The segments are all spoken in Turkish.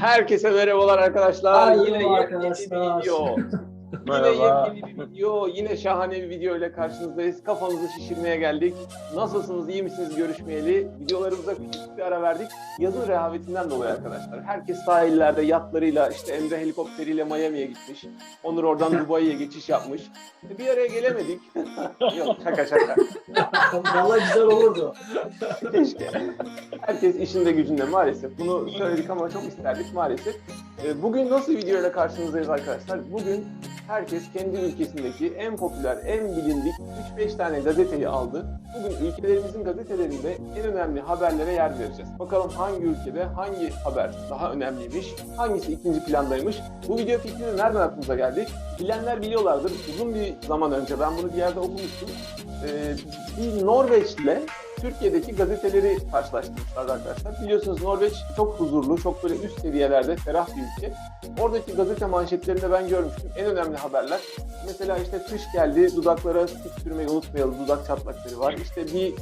Herkese merhabalar arkadaşlar. Merhaba yine arkadaşlar. Video. Merhaba. Yine yepyeni bir video. Yine şahane bir video ile karşınızdayız. Kafamızı şişirmeye geldik. Nasılsınız, iyi misiniz görüşmeyeli? Videolarımıza küçük bir ara verdik. Yazın rehavetinden dolayı arkadaşlar. Herkes sahillerde yatlarıyla, işte Emre helikopteriyle Miami'ye gitmiş. Onur oradan Dubai'ye geçiş yapmış. Bir araya gelemedik. Yok şaka şaka. Vallahi güzel olurdu. Keşke. Herkes işinde gücünde maalesef. Bunu söyledik ama çok isterdik maalesef. Ee, Bugün nasıl videoyla karşınızdayız arkadaşlar? Bugün herkes kendi ülkesindeki en popüler, en bilindik 3-5 tane gazeteyi aldı. Bugün ülkelerimizin gazetelerinde en önemli haberlere yer vereceğiz. Bakalım hangi ülkede hangi haber daha önemliymiş, hangisi ikinci plandaymış. Bu video fikri nereden aklımıza geldi? Bilenler biliyorlardır. Uzun bir zaman önce ben bunu bir yerde okumuştum. Ee, bir Norveç'le Türkiye'deki gazeteleri karşılaştırmışlar arkadaşlar. Biliyorsunuz Norveç çok huzurlu, çok böyle üst seviyelerde ferah bir ülke. Oradaki gazete manşetlerinde ben görmüştüm. En önemli haberler. Mesela işte kış geldi, dudaklara sık sürmeyi unutmayalım, dudak çatlakları var. İşte bir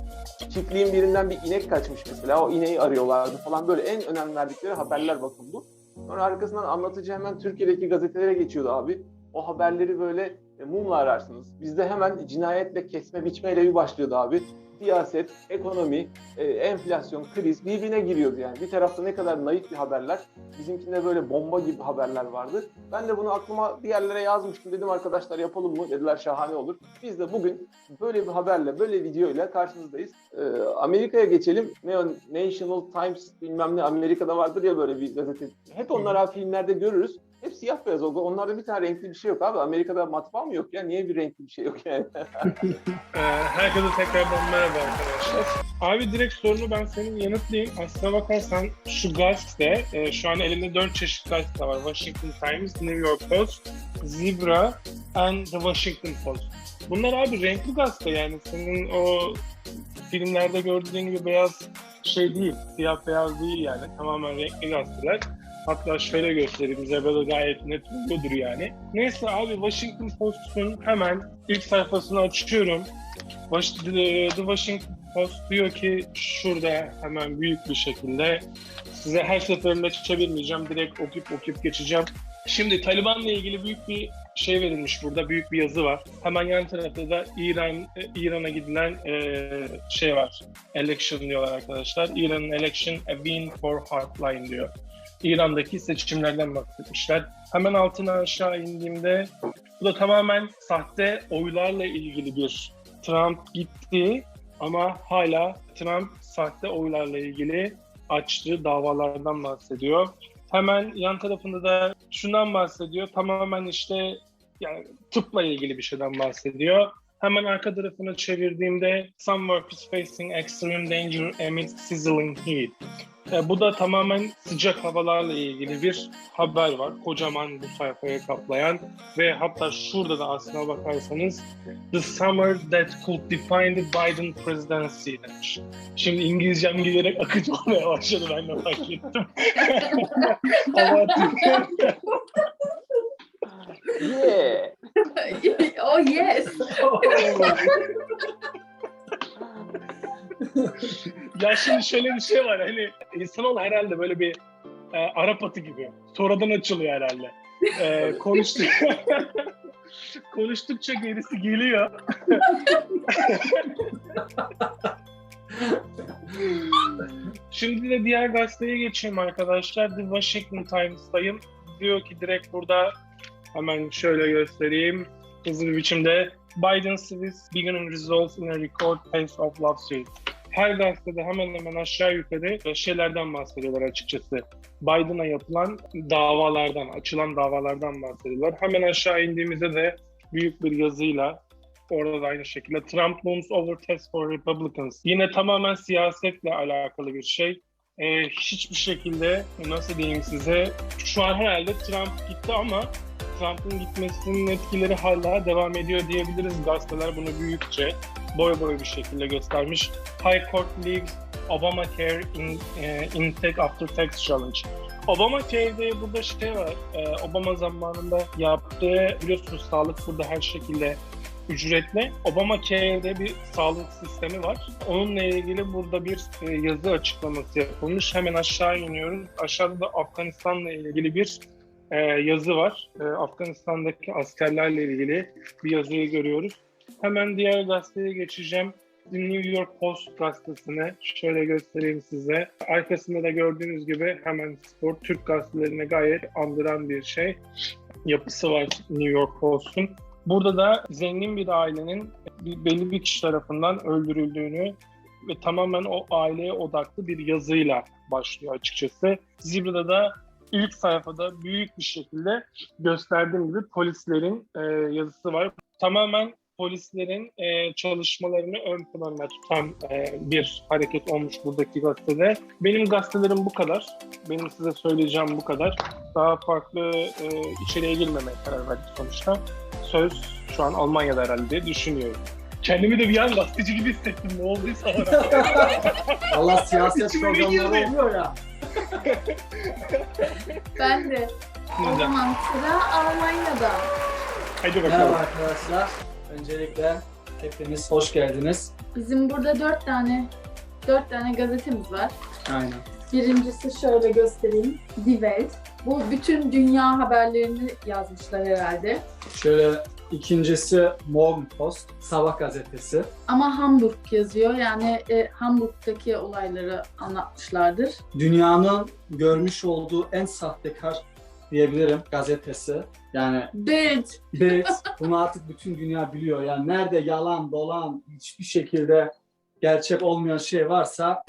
çiftliğin birinden bir inek kaçmış mesela, o ineği arıyorlardı falan. Böyle en önem verdikleri haberler bakın bu. Sonra arkasından anlatıcı hemen Türkiye'deki gazetelere geçiyordu abi. O haberleri böyle e, mumla ararsınız. Bizde hemen cinayetle, kesme, biçmeyle bir başlıyordu abi siyaset, ekonomi, e, enflasyon, kriz birbirine giriyordu yani. Bir tarafta ne kadar naif bir haberler, bizimkinde böyle bomba gibi haberler vardı. Ben de bunu aklıma bir yerlere yazmıştım. Dedim arkadaşlar yapalım mı? Dediler şahane olur. Biz de bugün böyle bir haberle, böyle videoyla karşınızdayız. E, Amerika'ya geçelim. Ne, National Times bilmem ne Amerika'da vardır ya böyle bir gazete. Hep onları abi filmlerde görürüz. Hep siyah beyaz oldu. Onlarda bir tane renkli bir şey yok abi. Amerika'da matbaa mı yok ya? Niye bir renkli bir şey yok yani? Ee, herkese tekrardan merhaba arkadaşlar. Abi direkt sorunu ben senin yanıtlayayım. Aslına bakarsan şu gazete, e, şu an elimde dört çeşit gazete var. Washington Times, New York Post, Zebra and the Washington Post. Bunlar abi renkli gazete yani senin o filmlerde gördüğün gibi beyaz şey değil, siyah beyaz değil yani. Tamamen renkli gazeteler. Hatta şöyle göstereyim bize gayet net oluyordur yani. Neyse abi Washington Post'un hemen ilk sayfasını açıyorum. The Washington Post diyor ki şurada hemen büyük bir şekilde size her seferinde çevirmeyeceğim. Direkt okuyup okuyup geçeceğim. Şimdi Taliban'la ilgili büyük bir şey verilmiş burada. Büyük bir yazı var. Hemen yan tarafta da İran e, İran'a gidilen e, şey var. Election diyorlar arkadaşlar. İran'ın election a win for hardline diyor. İran'daki seçimlerden bahsetmişler. Hemen altına aşağı indiğimde bu da tamamen sahte oylarla ilgili bir Trump gitti ama hala Trump sahte oylarla ilgili açtığı davalardan bahsediyor. Hemen yan tarafında da şundan bahsediyor. Tamamen işte yani tıpla ilgili bir şeyden bahsediyor. Hemen arka tarafını çevirdiğimde some workers facing extreme danger amid sizzling heat. E, bu da tamamen sıcak havalarla ilgili bir haber var. Kocaman bu sayfayı kaplayan ve hatta şurada da aslına bakarsanız The Summer That Could Define the Biden Presidency demiş. Şimdi İngilizcem giderek akıcı olmaya başladı ben de fark ettim. Ama yeah! oh yes. ya şimdi şöyle bir şey var hani insanoğlu herhalde böyle bir e, Arap atı gibi sonradan açılıyor herhalde. E, konuştu konuştukça gerisi geliyor. Şimdi de diğer gazeteye geçeyim arkadaşlar. The Washington Times'tayım. Diyor ki direkt burada hemen şöyle göstereyim. Hızlı bir biçimde Biden cities beginning results in a record pace of lawsuits. Her gazetede hemen hemen aşağı yukarı şeylerden bahsediyorlar açıkçası. Biden'a yapılan davalardan, açılan davalardan bahsediyorlar. Hemen aşağı indiğimizde de büyük bir yazıyla orada da aynı şekilde Trump looms over test for Republicans. Yine tamamen siyasetle alakalı bir şey. Ee, hiçbir şekilde nasıl diyeyim size şu an herhalde Trump gitti ama Trump'ın gitmesinin etkileri hala devam ediyor diyebiliriz. Gazeteler bunu büyükçe boy boy bir şekilde göstermiş. High Court leaves Obamacare in, e, in take after tax challenge. Obamacare'de burada şey var, e, Obama zamanında yaptığı biliyorsunuz sağlık burada her şekilde ücretli. Obamacare'de bir sağlık sistemi var. Onunla ilgili burada bir e, yazı açıklaması yapılmış. Hemen aşağı iniyoruz. Aşağıda da Afganistan'la ilgili bir e, yazı var. E, Afganistan'daki askerlerle ilgili bir yazıyı görüyoruz. Hemen diğer gazeteye geçeceğim. New York Post gazetesine şöyle göstereyim size. Arkasında da gördüğünüz gibi hemen spor Türk gazetelerine gayet andıran bir şey. Yapısı var New York Post'un. Burada da zengin bir ailenin belli bir kişi tarafından öldürüldüğünü ve tamamen o aileye odaklı bir yazıyla başlıyor açıkçası. Zibra'da da ilk sayfada büyük bir şekilde gösterdiğim gibi polislerin e, yazısı var. Tamamen polislerin e, çalışmalarını ön plana tutan e, bir hareket olmuş buradaki gazetede. Benim gazetelerim bu kadar. Benim size söyleyeceğim bu kadar. Daha farklı e, içeriye girmemeye karar verdik sonuçta. Söz şu an Almanya'da herhalde diye düşünüyorum. Kendimi de bir an gazeteci gibi hissettim. Ne olduysa. Allah siyaset programları oluyor ya. Ben de. O Neden? zaman sıra Almanya'da. Hadi Merhaba bakalım. arkadaşlar. Öncelikle hepiniz hoş geldiniz. Bizim burada dört tane dört tane gazetemiz var. Aynen. Birincisi şöyle göstereyim. Die Welt. Bu bütün dünya haberlerini yazmışlar herhalde. Şöyle ikincisi Morgenpost, Sabah gazetesi. Ama Hamburg yazıyor. Yani e, Hamburg'daki olayları anlatmışlardır. Dünyanın görmüş olduğu en sahtekar diyebilirim gazetesi. Yani Bild. Bild, bunu artık bütün dünya biliyor. Yani nerede yalan, dolan, hiçbir şekilde gerçek olmayan şey varsa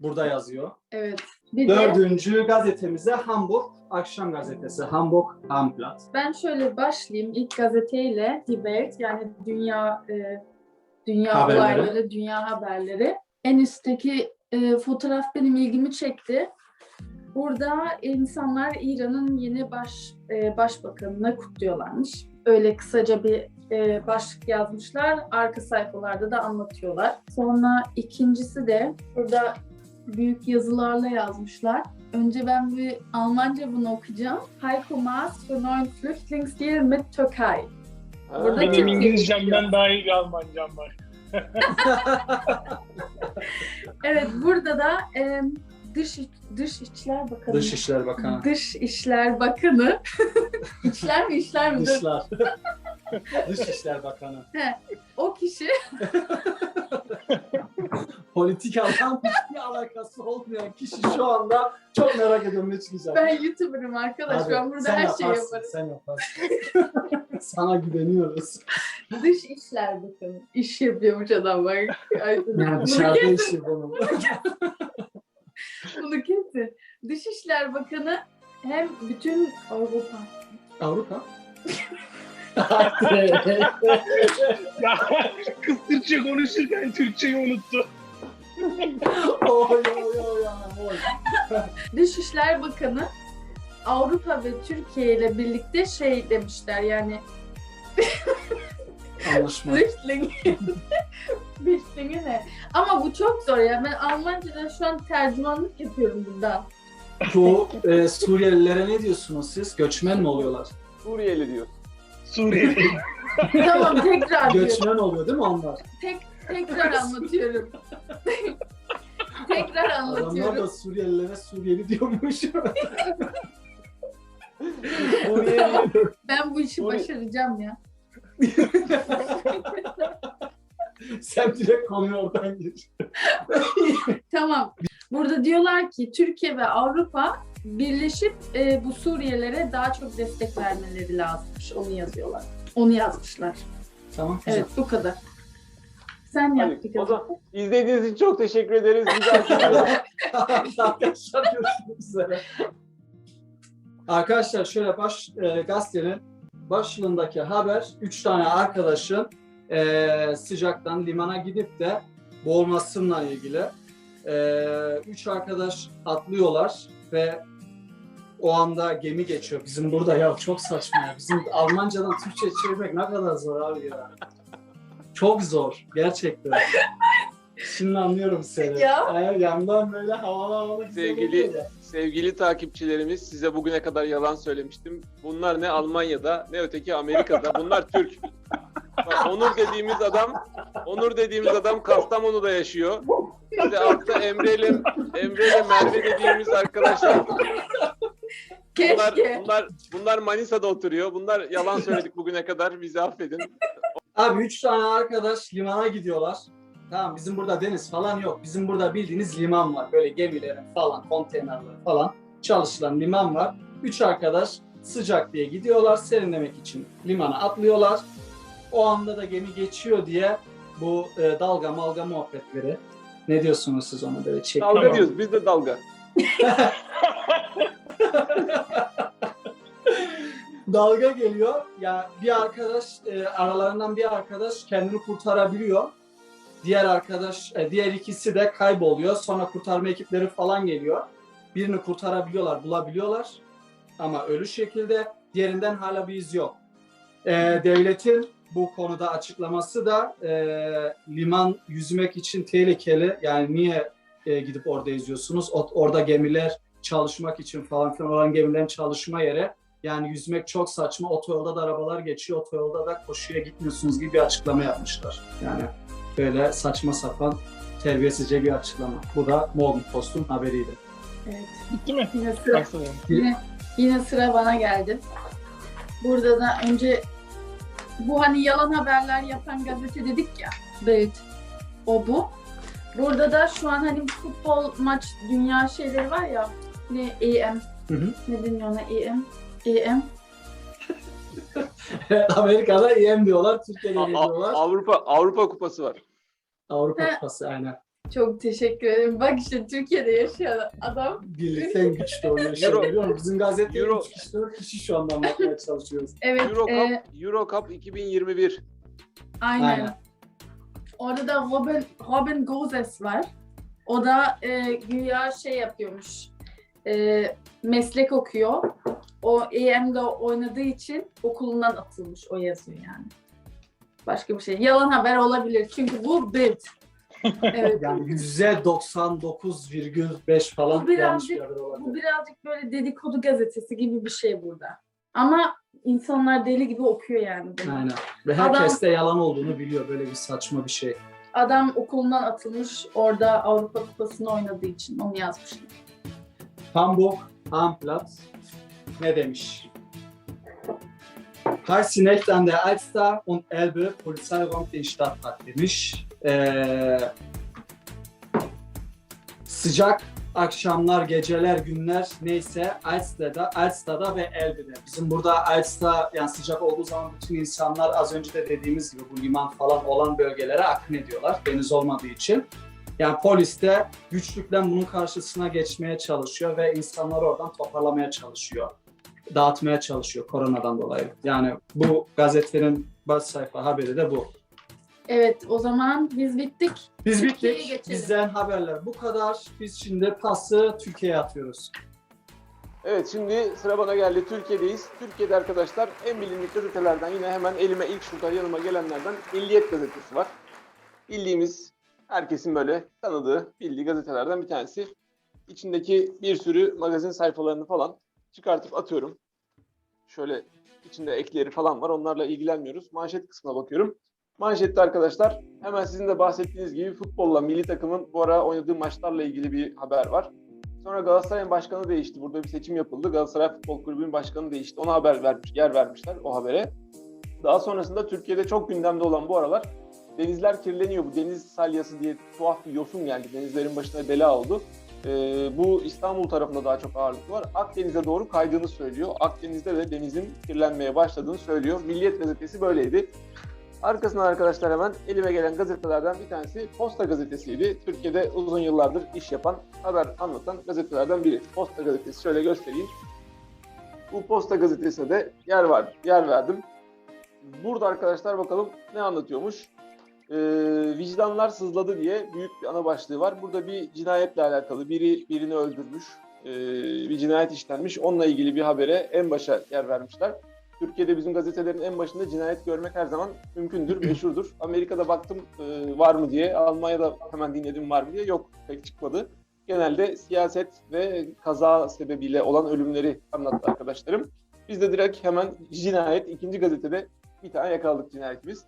burada yazıyor. Evet. Bir de Dördüncü gazetemize Hamburg Akşam Gazetesi. Hamburg Abendblatt. ben şöyle başlayayım ilk gazeteyle Die Welt yani dünya e, dünya Haberleri. olayları, dünya haberleri. En üstteki e, fotoğraf benim ilgimi çekti. Burada insanlar İran'ın yeni baş e, başbakanını kutluyorlarmış. Öyle kısaca bir e, başlık yazmışlar. Arka sayfalarda da anlatıyorlar. Sonra ikincisi de burada büyük yazılarla yazmışlar. Önce ben bir Almanca bunu okuyacağım. Heiko Maas für neuen Flüchtlingsdeal mit Türkei. Ha, Burada Benim Türkiye İngilizcemden daha iyi bir Almancam var. Evet burada da e, dış dış işler bakanı. Dışişleri Bakanı. Dış İşler Bakanı. İçler mi işler mi? Dışlar. Dışişler Bakanı. O kişi Politikadan hiçbir alakası olmayan kişi şu anda çok merak ediyorum ne çıkacak. ben YouTuber'ım arkadaş. Hadi, ben burada her şeyi yaparım. Sen yaparsın. Sana güveniyoruz. Dış İşler Bakanı. İş yapıyormuş adam bak. Ay, Yani dışarıda işi bunun. bunu kesin. Dışişler Bakanı hem bütün Avrupa Avrupa. Ya kız Türkçe konuşurken Türkçeyi unuttu. Oy oy oy oy. Dışişler Bakanı Avrupa ve Türkiye ile birlikte şey demişler yani Anlaşma. Flüchtling. Flüchtlingi ne? Ama bu çok zor ya. Ben Almanca'da şu an tercümanlık yapıyorum buradan. Bu e, Suriyelilere ne diyorsunuz siz? Göçmen mi oluyorlar? Suriyeli diyor. Suriyeli. tamam tekrar diyorum. Göçmen oluyor değil mi onlar? Tek, tekrar anlatıyorum. tekrar Adamlar anlatıyorum. da Suriyelilere Suriyeli diyormuş. Suriyeli. Ben bu işi başaracağım ya. Sen direkt konuyu oradan gir. Tamam. Burada diyorlar ki Türkiye ve Avrupa birleşip e, bu Suriyelere daha çok destek vermeleri lazımmış. Onu yazıyorlar. Onu yazmışlar. Tamam güzel. Evet bu kadar. Sen Hadi, yaptık. o zaman izlediğiniz için çok teşekkür ederiz. Güzel Arkadaşlar görüşmek üzere. Arkadaşlar şöyle baş e, gazetenin başlığındaki haber üç tane arkadaşın e, sıcaktan limana gidip de boğulmasıyla ilgili. E, üç arkadaş atlıyorlar ve o anda gemi geçiyor. Bizim burada ya çok saçma ya. Bizim Almancadan Türkçe çevirmek ne kadar zor abi ya. Çok zor gerçekten. Şimdi anlıyorum seni. Ya. Ee, yandan böyle havalı havalı güzel Sevgili- oluyor ya. Sevgili takipçilerimiz size bugüne kadar yalan söylemiştim. Bunlar ne Almanya'da ne öteki Amerika'da. Bunlar Türk. Bak, Onur dediğimiz adam, Onur dediğimiz adam Kastamonu'da yaşıyor. Bir de altta Emre ile Emre ile Merve dediğimiz arkadaşlar. Bunlar, bunlar, bunlar Manisa'da oturuyor. Bunlar yalan söyledik bugüne kadar. Bizi affedin. Abi üç tane arkadaş limana gidiyorlar. Tamam bizim burada deniz falan yok. Bizim burada bildiğiniz liman var. Böyle gemilerin falan, konteynerler falan çalışılan liman var. Üç arkadaş sıcak diye gidiyorlar. Serinlemek için limana atlıyorlar. O anda da gemi geçiyor diye bu e, dalga malga muhabbetleri. Ne diyorsunuz siz ona böyle çekiyor? Dalga diyoruz. Biz de dalga. dalga geliyor. Ya bir arkadaş e, aralarından bir arkadaş kendini kurtarabiliyor. Diğer arkadaş, e, diğer ikisi de kayboluyor. Sonra kurtarma ekipleri falan geliyor. Birini kurtarabiliyorlar, bulabiliyorlar. Ama ölü şekilde diğerinden hala bir iz yok. E, devletin bu konuda açıklaması da e, liman yüzmek için tehlikeli. Yani niye e, gidip orada yüzüyorsunuz? O- orada gemiler çalışmak için falan filan olan gemilerin çalışma yeri. Yani yüzmek çok saçma. Otoyolda da arabalar geçiyor. Otoyolda da koşuya gitmiyorsunuz gibi bir açıklama yapmışlar. Yani böyle saçma sapan terbiyesizce bir açıklama. Bu da Morgan Post'un haberiydi. Evet. Bitti mi? Yine sıra, Aslında. yine, yine sıra bana geldi. Burada da önce bu hani yalan haberler yapan gazete dedik ya. Bild. O bu. Burada da şu an hani futbol maç dünya şeyleri var ya. Ne EM. Hı hı. Ne deniyor ona EM? EM. Amerika'da EM diyorlar, Türkiye'de A- diyorlar? Avrupa Avrupa Kupası var. Avrupa He. Kupası aynen. Çok teşekkür ederim. Bak işte Türkiye'de yaşayan adam. Birlikten güç doğuyor. Şey, Euro- biliyor musun? Bizim gazete Euro- 3 kişi, 4 kişi şu anda anlatmaya çalışıyoruz. Evet. Euro e, Cup, Euro Cup 2021. Aynen. Aynen. Orada da Robin, Robin Gozes var. O da e, güya şey yapıyormuş. E, meslek okuyor. O EM'de oynadığı için okulundan atılmış. O yazıyor yani. Başka bir şey. Yalan haber olabilir. Çünkü bu Bild. Evet. Yani %99,5 falan Bu yanlış birazcık- bir haber Bu olabilir. birazcık böyle dedikodu gazetesi gibi bir şey burada. Ama insanlar deli gibi okuyor yani bunu. Aynen. Ve herkes de yalan olduğunu biliyor. Böyle bir saçma bir şey. Adam okulundan atılmış. Orada Avrupa Kupası'nı oynadığı için onu yazmışlar. Hamburg Amplatz ne demiş? Heiße Nächte an der Alster und Elbe, Polizei räumt den Stadtpark demiş. Ee, sıcak akşamlar, geceler, günler neyse Alster'da, Alster'da ve Elbe'de. Bizim burada Alster yani sıcak olduğu zaman bütün insanlar az önce de dediğimiz gibi bu liman falan olan bölgelere akın ediyorlar deniz olmadığı için. Yani polis de güçlükle bunun karşısına geçmeye çalışıyor ve insanları oradan toparlamaya çalışıyor. Dağıtmaya çalışıyor koronadan dolayı. Yani bu gazetenin baş sayfa haberi de bu. Evet o zaman biz bittik. Biz bittik. geçelim. Bizden haberler bu kadar. Biz şimdi pası Türkiye'ye atıyoruz. Evet şimdi sıra bana geldi. Türkiye'deyiz. Türkiye'de arkadaşlar en bilindik gazetelerden yine hemen elime ilk şurada yanıma gelenlerden Milliyet gazetesi var. Bildiğimiz herkesin böyle tanıdığı, bildiği gazetelerden bir tanesi. İçindeki bir sürü magazin sayfalarını falan çıkartıp atıyorum. Şöyle içinde ekleri falan var. Onlarla ilgilenmiyoruz. Manşet kısmına bakıyorum. Manşette arkadaşlar hemen sizin de bahsettiğiniz gibi futbolla milli takımın bu ara oynadığı maçlarla ilgili bir haber var. Sonra Galatasaray'ın başkanı değişti. Burada bir seçim yapıldı. Galatasaray Futbol Kulübü'nün başkanı değişti. Ona haber vermiş, yer vermişler o habere. Daha sonrasında Türkiye'de çok gündemde olan bu aralar denizler kirleniyor. Bu deniz salyası diye tuhaf bir yosun geldi. Denizlerin başına bela oldu. Ee, bu İstanbul tarafında daha çok ağırlık var. Akdeniz'e doğru kaydığını söylüyor. Akdeniz'de de denizin kirlenmeye başladığını söylüyor. Milliyet gazetesi böyleydi. Arkasından arkadaşlar hemen elime gelen gazetelerden bir tanesi Posta gazetesiydi. Türkiye'de uzun yıllardır iş yapan, haber anlatan gazetelerden biri. Posta gazetesi şöyle göstereyim. Bu Posta gazetesine de yer var, yer verdim. Burada arkadaşlar bakalım ne anlatıyormuş. Ee, vicdanlar sızladı diye büyük bir ana başlığı var. Burada bir cinayetle alakalı biri birini öldürmüş, ee, bir cinayet işlenmiş. Onunla ilgili bir habere en başa yer vermişler. Türkiye'de bizim gazetelerin en başında cinayet görmek her zaman mümkündür, meşhurdur. Amerika'da baktım e, var mı diye, Almanya'da hemen dinledim var mı diye yok pek çıkmadı. Genelde siyaset ve kaza sebebiyle olan ölümleri anlattı arkadaşlarım. Biz de direkt hemen cinayet ikinci gazetede bir tane yakaladık cinayetimiz.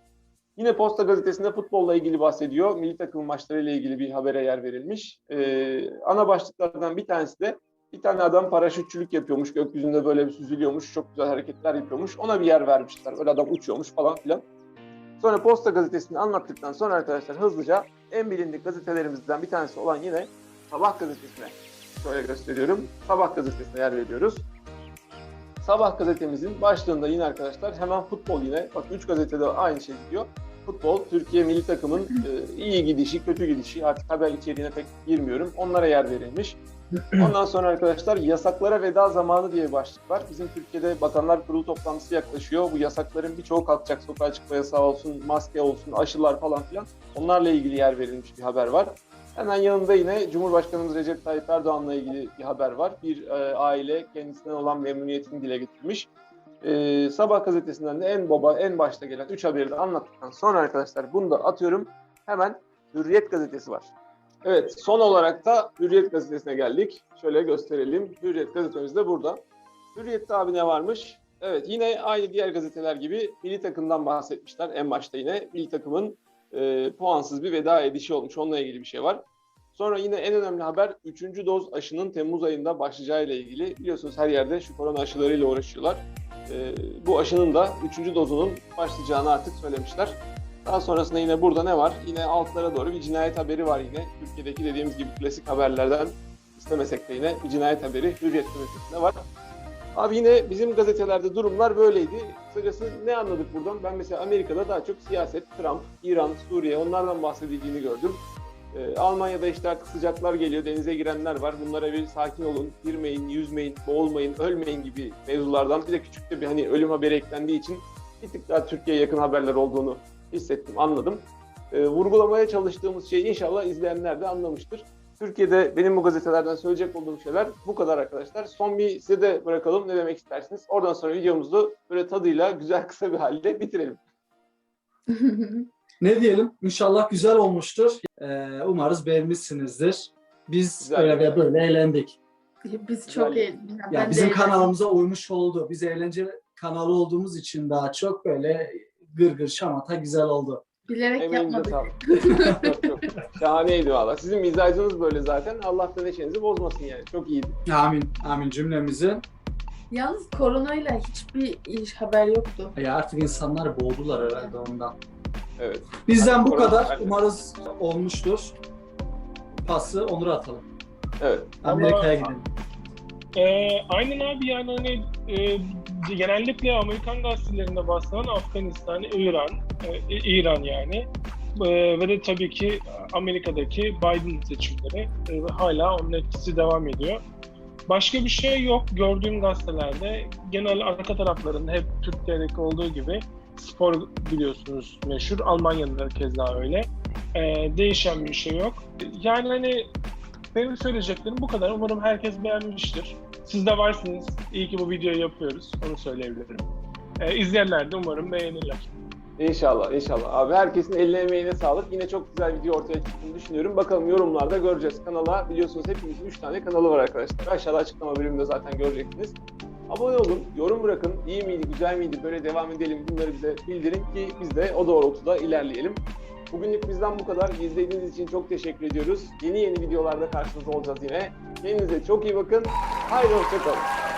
Yine Posta Gazetesi'nde futbolla ilgili bahsediyor. Milli takım maçlarıyla ilgili bir habere yer verilmiş. Ee, ana başlıklardan bir tanesi de bir tane adam paraşütçülük yapıyormuş. Gökyüzünde böyle bir süzülüyormuş. Çok güzel hareketler yapıyormuş. Ona bir yer vermişler. Öyle adam uçuyormuş falan filan. Sonra Posta Gazetesi'ni anlattıktan sonra arkadaşlar hızlıca en bilindik gazetelerimizden bir tanesi olan yine Sabah Gazetesi'ne şöyle gösteriyorum. Sabah Gazetesi'ne yer veriyoruz. Sabah gazetemizin başlığında yine arkadaşlar hemen futbol yine. Bak 3 gazetede aynı şey gidiyor. Futbol, Türkiye milli takımın e, iyi gidişi, kötü gidişi artık haber içeriğine pek girmiyorum. Onlara yer verilmiş. Ondan sonra arkadaşlar yasaklara veda zamanı diye bir başlık var. Bizim Türkiye'de Bakanlar Kurulu toplantısı yaklaşıyor. Bu yasakların birçoğu kalkacak. Sokağa çıkma yasağı olsun, maske olsun, aşılar falan filan. Onlarla ilgili yer verilmiş bir haber var. Hemen yanında yine Cumhurbaşkanımız Recep Tayyip Erdoğan'la ilgili bir haber var. Bir e, aile kendisinden olan memnuniyetini dile getirmiş. E, Sabah gazetesinden de en baba, en başta gelen 3 haberi de anlattıktan sonra arkadaşlar bunu da atıyorum. Hemen Hürriyet gazetesi var. Evet, son olarak da Hürriyet gazetesine geldik. Şöyle gösterelim. Hürriyet gazetemiz de burada. Hürriyet'te abi ne varmış? Evet, yine aynı diğer gazeteler gibi milli takımdan bahsetmişler. En başta yine milli takımın e, puansız bir veda edişi olmuş. Onunla ilgili bir şey var. Sonra yine en önemli haber 3. doz aşının Temmuz ayında başlayacağıyla ilgili. Biliyorsunuz her yerde şu korona aşılarıyla uğraşıyorlar. E, bu aşının da 3. dozunun başlayacağını artık söylemişler. Daha sonrasında yine burada ne var? Yine altlara doğru bir cinayet haberi var yine. Türkiye'deki dediğimiz gibi klasik haberlerden istemesek de yine bir cinayet haberi Hürriyet gazetesinde var. Abi yine bizim gazetelerde durumlar böyleydi. Kısacası ne anladık buradan? Ben mesela Amerika'da daha çok siyaset, Trump, İran, Suriye onlardan bahsedildiğini gördüm. Ee, Almanya'da işte artık sıcaklar geliyor, denize girenler var. Bunlara bir sakin olun, girmeyin, yüzmeyin, boğulmayın, ölmeyin gibi mevzulardan. Bir de küçük de bir hani ölüm haberi eklendiği için bir tık daha Türkiye'ye yakın haberler olduğunu hissettim, anladım. Ee, vurgulamaya çalıştığımız şeyi inşallah izleyenler de anlamıştır. Türkiye'de benim bu gazetelerden söyleyecek olduğum şeyler bu kadar arkadaşlar. Son bir size de bırakalım ne demek istersiniz. Oradan sonra videomuzu böyle tadıyla güzel kısa bir halde bitirelim. Ne diyelim? İnşallah güzel olmuştur. Ee, umarız beğenmişsinizdir. Biz Güzel. öyle ve böyle eğlendik. Biz çok Güzel. iyi. Ya bizim eğlendim. kanalımıza uymuş oldu. Biz eğlence kanalı olduğumuz için daha çok böyle gırgır şamata güzel oldu. Bilerek Emeğinize yapmadık. şahaneydi valla. Sizin mizacınız böyle zaten. Allah da neşenizi bozmasın yani. Çok iyiydi. Amin. Amin cümlemizin. Yalnız koronayla hiçbir iş haber yoktu. Ya artık insanlar boğdular herhalde ondan. Evet. Bizden bu Korona- kadar. Aynen. Umarız olmuştur. Pası Onur'a atalım. Evet. Amerika'ya gidelim. Ee, aynen abi yani hani e, genellikle Amerikan gazetelerinde bahsedilen Afganistan, İran, e, İran yani E, ve de tabii ki Amerika'daki Biden seçimleri e, hala onun etkisi devam ediyor. Başka bir şey yok gördüğüm gazetelerde. Genel arka taraflarında hep Türkiye'deki olduğu gibi spor biliyorsunuz meşhur. Almanya'da da keza öyle. E, değişen bir şey yok. Yani hani benim söyleyeceklerim bu kadar. Umarım herkes beğenmiştir. Siz de varsınız. İyi ki bu videoyu yapıyoruz. Onu söyleyebilirim. Ee, izleyenler de umarım beğenirler. İnşallah, inşallah. Abi herkesin eline emeğine sağlık. Yine çok güzel video ortaya çıktığını düşünüyorum. Bakalım yorumlarda göreceğiz. Kanala biliyorsunuz hepimizin 3 tane kanalı var arkadaşlar. Aşağıda açıklama bölümünde zaten göreceksiniz. Abone olun, yorum bırakın. İyi miydi, güzel miydi, böyle devam edelim bunları bize bildirin ki biz de o doğrultuda ilerleyelim. Bugünlük bizden bu kadar. İzlediğiniz için çok teşekkür ediyoruz. Yeni yeni videolarda karşınızda olacağız yine. Kendinize çok iyi bakın. Haydi hoşçakalın.